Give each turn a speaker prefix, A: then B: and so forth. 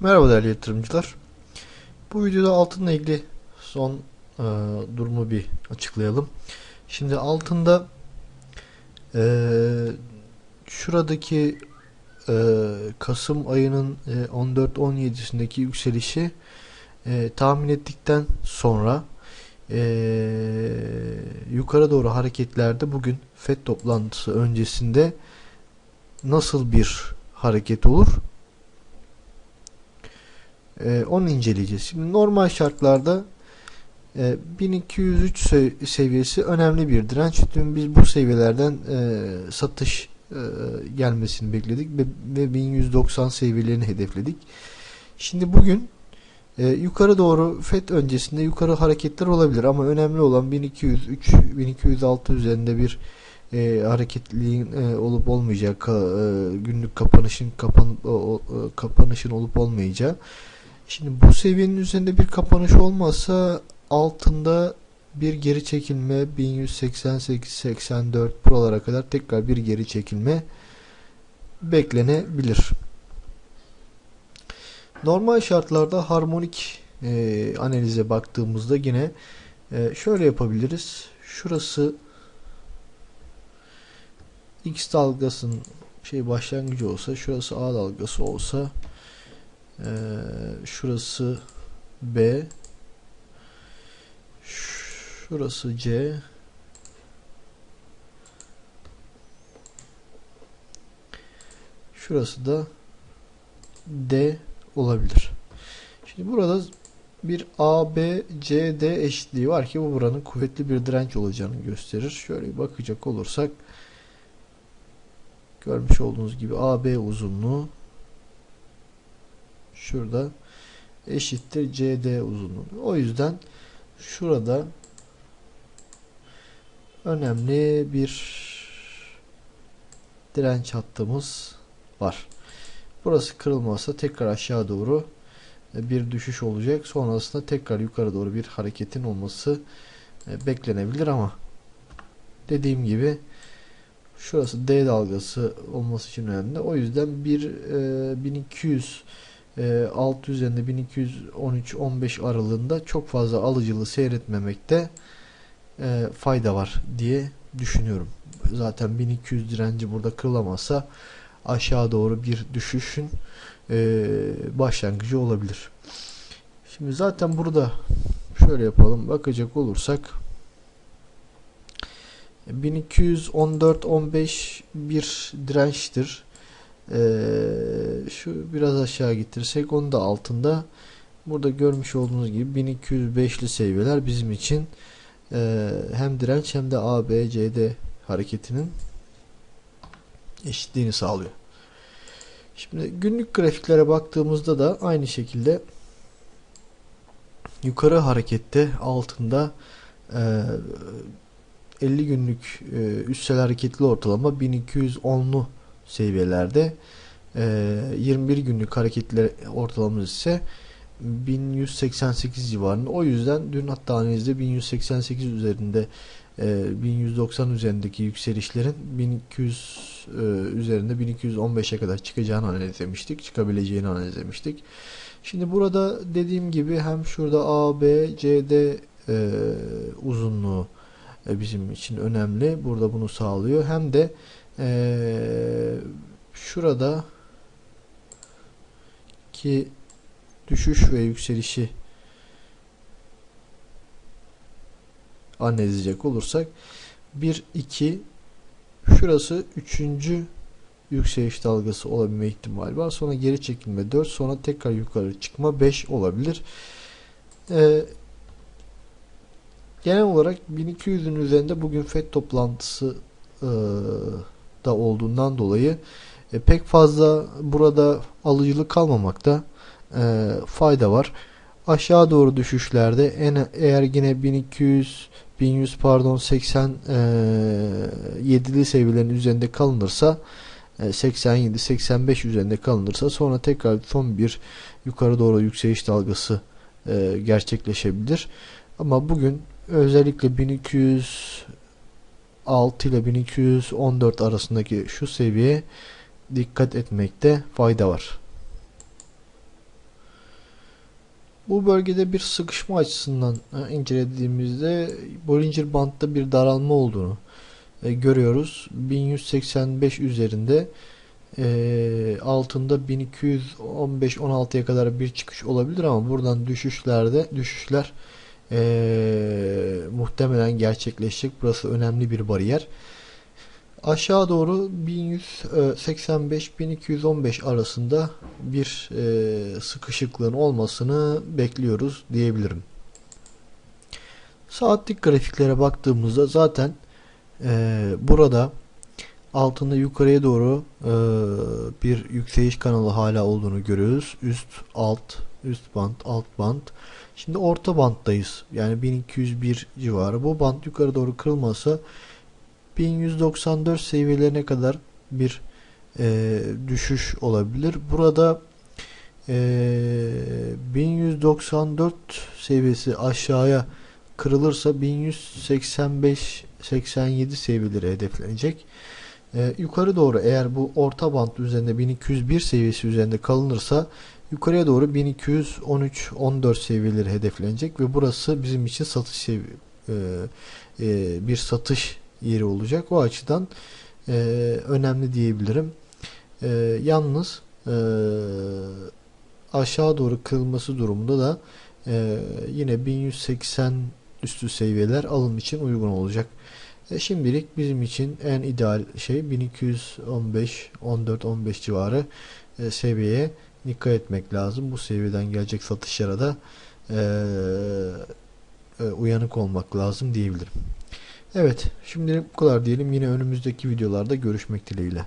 A: Merhaba değerli yatırımcılar. Bu videoda altınla ilgili son e, durumu bir açıklayalım. Şimdi altında e, şuradaki e, Kasım ayının e, 14-17'sindeki yükselişi e, tahmin ettikten sonra e, yukarı doğru hareketlerde bugün FED toplantısı öncesinde nasıl bir hareket olur? Ee, onu inceleyeceğiz. Şimdi normal şartlarda e, 1203 se seviyesi önemli bir direnç. Dün biz bu seviyelerden e, satış e, gelmesini bekledik ve, ve 1190 seviyelerini hedefledik. Şimdi bugün e, yukarı doğru FED öncesinde yukarı hareketler olabilir ama önemli olan 1203 1206 üzerinde bir e, hareketliliğin e, olup olmayacağı e, günlük kapanışın kapan o, o, kapanışın olup olmayacağı Şimdi bu seviyenin üzerinde bir kapanış olmazsa altında bir geri çekilme 1188-84 buralara kadar tekrar bir geri çekilme beklenebilir. Normal şartlarda harmonik e, analize baktığımızda yine e, şöyle yapabiliriz. Şurası X dalgasının şey başlangıcı olsa, şurası A dalgası olsa ee, şurası B. Şurası C. Şurası da D olabilir. Şimdi burada bir A, B, C, D eşitliği var ki bu buranın kuvvetli bir direnç olacağını gösterir. Şöyle bakacak olursak görmüş olduğunuz gibi AB uzunluğu şurada eşittir CD uzunluğu. O yüzden şurada önemli bir direnç hattımız var. Burası kırılmazsa tekrar aşağı doğru bir düşüş olacak. Sonrasında tekrar yukarı doğru bir hareketin olması e, beklenebilir ama dediğim gibi şurası D dalgası olması için önemli. O yüzden bir e, 1200 e, alt üzerinde 1213-15 aralığında çok fazla alıcılı seyretmemekte e, fayda var diye düşünüyorum. Zaten 1200 direnci burada kırılamazsa aşağı doğru bir düşüşün e, başlangıcı olabilir. Şimdi zaten burada şöyle yapalım bakacak olursak 1214-15 bir dirençtir. Ee, şu biraz aşağı getirsek onu da altında burada görmüş olduğunuz gibi 1205'li seviyeler bizim için e, hem direnç hem de A, B, C, D hareketinin eşitliğini sağlıyor. Şimdi günlük grafiklere baktığımızda da aynı şekilde yukarı harekette altında e, 50 günlük e, üstsel hareketli ortalama 1210'lu seviyelerde e, 21 günlük hareketler ortalamamız ise 1188 civarında. O yüzden dün hatta analizde 1188 üzerinde e, 1190 üzerindeki yükselişlerin 1200 e, üzerinde 1215'e kadar çıkacağını analiz etmiştik. Çıkabileceğini analiz etmiştik. Şimdi burada dediğim gibi hem şurada A, B, C, D e, uzunluğu e, bizim için önemli. Burada bunu sağlıyor. Hem de ee, şurada ki düşüş ve yükselişi analiz edecek olursak 1 2 şurası 3. yükseliş dalgası olabilme ihtimali var. Sonra geri çekilme 4 sonra tekrar yukarı çıkma 5 olabilir. Ee, genel olarak 1200'ün üzerinde bugün FED toplantısı e, da olduğundan dolayı e, pek fazla burada alıcılık kalmamakta e, fayda var. Aşağı doğru düşüşlerde en eğer yine 1200 1100 pardon 80 e, 7'li seviyelerin üzerinde kalınırsa e, 87 85 üzerinde kalınırsa sonra tekrar son bir yukarı doğru yükseliş dalgası gerçekleşebilir. Ama bugün özellikle 1200 6 ile 1214 arasındaki şu seviyeye dikkat etmekte fayda var. Bu bölgede bir sıkışma açısından e, incelediğimizde Bollinger Band'da bir daralma olduğunu e, görüyoruz. 1185 üzerinde e, altında 1215-16'ya kadar bir çıkış olabilir ama buradan düşüşlerde düşüşler e, muhtemelen gerçekleşecek. Burası önemli bir bariyer. Aşağı doğru 1185-1215 arasında bir e, sıkışıklığın olmasını bekliyoruz diyebilirim. Saatlik grafiklere baktığımızda zaten e, burada altında yukarıya doğru e, bir yükseliş kanalı hala olduğunu görüyoruz. Üst, alt, üst band, alt band. Şimdi orta banttayız. Yani 1201 civarı. Bu band yukarı doğru kırılmasa 1194 seviyelerine kadar bir e, düşüş olabilir. Burada e, 1194 seviyesi aşağıya kırılırsa 1185 87 seviyeleri hedeflenecek. E, yukarı doğru eğer bu orta band üzerinde 1201 seviyesi üzerinde kalınırsa yukarıya doğru 1213 14 seviyeleri hedeflenecek ve burası bizim için satış sevi e, e, bir satış yeri olacak. O açıdan e, önemli diyebilirim. E, yalnız e, aşağı doğru kırılması durumunda da e, yine 1180 üstü seviyeler alım için uygun olacak. E, şimdilik bizim için en ideal şey 1215 14 15 civarı e, seviyeye dikkat etmek lazım. Bu seviyeden gelecek satışlara da e, e, uyanık olmak lazım diyebilirim. Evet, şimdilik bu kadar diyelim. Yine önümüzdeki videolarda görüşmek dileğiyle.